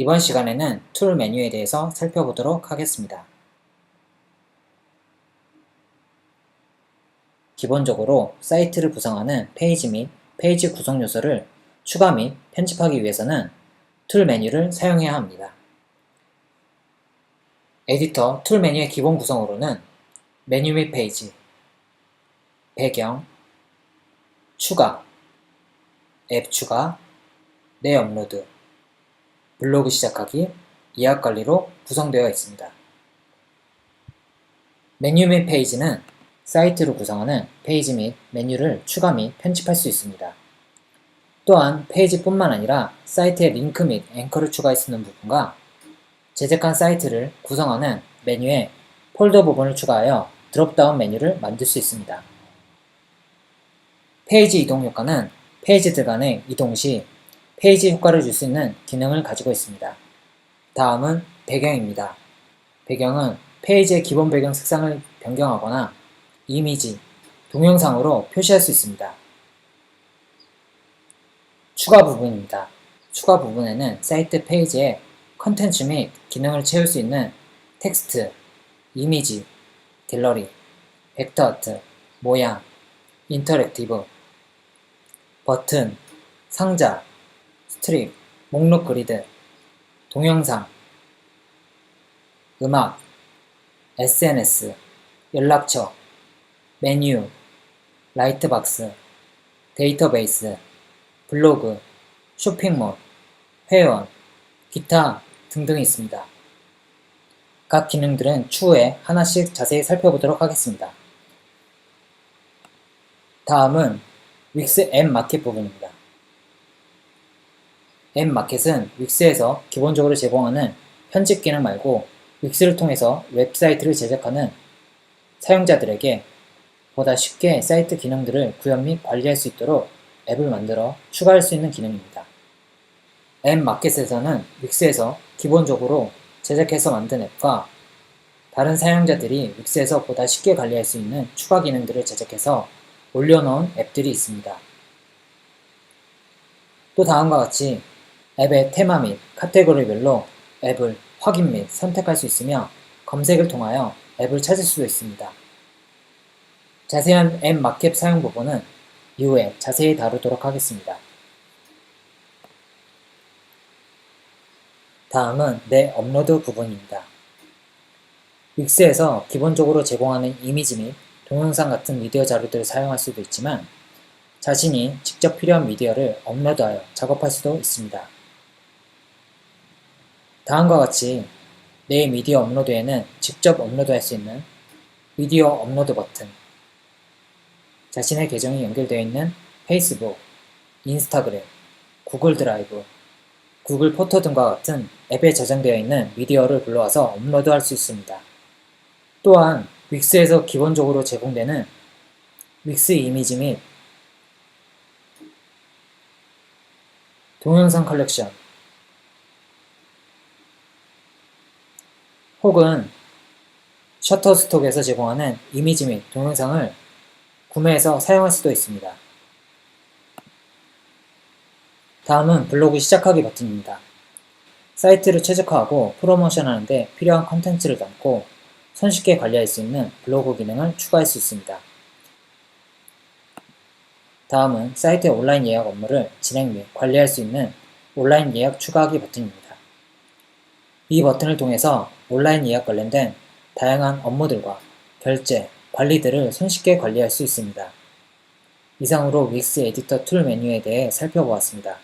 이번 시간에는 툴 메뉴에 대해서 살펴보도록 하겠습니다. 기본적으로 사이트를 구성하는 페이지 및 페이지 구성 요소를 추가 및 편집하기 위해서는 툴 메뉴를 사용해야 합니다. 에디터 툴 메뉴의 기본 구성으로는 메뉴 및 페이지, 배경, 추가, 앱 추가, 내 업로드, 블로그 시작하기, 예약 관리로 구성되어 있습니다. 메뉴 및 페이지는 사이트로 구성하는 페이지 및 메뉴를 추가 및 편집할 수 있습니다. 또한 페이지뿐만 아니라 사이트에 링크 및 앵커를 추가할 수 있는 부분과 제작한 사이트를 구성하는 메뉴에 폴더 부분을 추가하여 드롭다운 메뉴를 만들 수 있습니다. 페이지 이동 효과는 페이지들 간의 이동 시 페이지 효과를 줄 수 있는 기능을 가지고 있습니다. 다음은 배경입니다. 배경은 페이지의 기본 배경 색상을 변경하거나 이미지, 동영상으로 표시할 수 있습니다. 추가 부분입니다. 추가 부분에는 사이트 페이지에 컨텐츠 및 기능을 채울 수 있는 텍스트, 이미지, 갤러리, 벡터 아트, 모양, 인터랙티브, 버튼, 상자, 스트립, 목록 그리드, 동영상, 음악, SNS, 연락처, 메뉴, 라이트박스, 데이터베이스, 블로그, 쇼핑몰, 회원, 기타 등등이 있습니다. 각 기능들은 추후에 하나씩 자세히 살펴보도록 하겠습니다. 다음은 윅스 앱 마켓 부분입니다. 앱 마켓은 윅스에서 기본적으로 제공하는 편집 기능 말고 윅스를 통해서 웹사이트를 제작하는 사용자들에게 보다 쉽게 사이트 기능들을 구현 및 관리할 수 있도록 앱을 만들어 추가할 수 있는 기능입니다. 앱 마켓에서는 윅스에서 기본적으로 제작해서 만든 앱과 다른 사용자들이 윅스에서 보다 쉽게 관리할 수 있는 추가 기능들을 제작해서 올려놓은 앱들이 있습니다. 또 다음과 같이 앱의 테마 및 카테고리별로 앱을 확인 및 선택할 수 있으며 검색을 통하여 앱을 찾을 수도 있습니다. 자세한 앱 마켓 사용 부분은 이후에 자세히 다루도록 하겠습니다. 다음은 내 업로드 부분입니다. 윅스에서 기본적으로 제공하는 이미지 및 동영상 같은 미디어 자료들을 사용할 수도 있지만 자신이 직접 필요한 미디어를 업로드하여 작업할 수도 있습니다. 다음과 같이 내 미디어 업로드에는 직접 업로드할 수 있는 미디어 업로드 버튼, 자신의 계정이 연결되어 있는 페이스북, 인스타그램, 구글 드라이브, 구글 포토 등과 같은 앱에 저장되어 있는 미디어를 불러와서 업로드할 수 있습니다. 또한 윅스에서 기본적으로 제공되는 윅스 이미지 및 동영상 컬렉션 혹은 셔터스톡에서 제공하는 이미지 및 동영상을 구매해서 사용할 수도 있습니다. 다음은 블로그 시작하기 버튼입니다. 사이트를 최적화하고 프로모션하는데 필요한 컨텐츠를 담고 손쉽게 관리할 수 있는 블로그 기능을 추가할 수 있습니다. 다음은 사이트의 온라인 예약 업무를 진행 및 관리할 수 있는 온라인 예약 추가하기 버튼입니다. 이 버튼을 통해서 온라인 예약 관련된 다양한 업무들과 결제, 관리들을 손쉽게 관리할 수 있습니다. 이상으로 윅스 에디터 툴 메뉴에 대해 살펴보았습니다.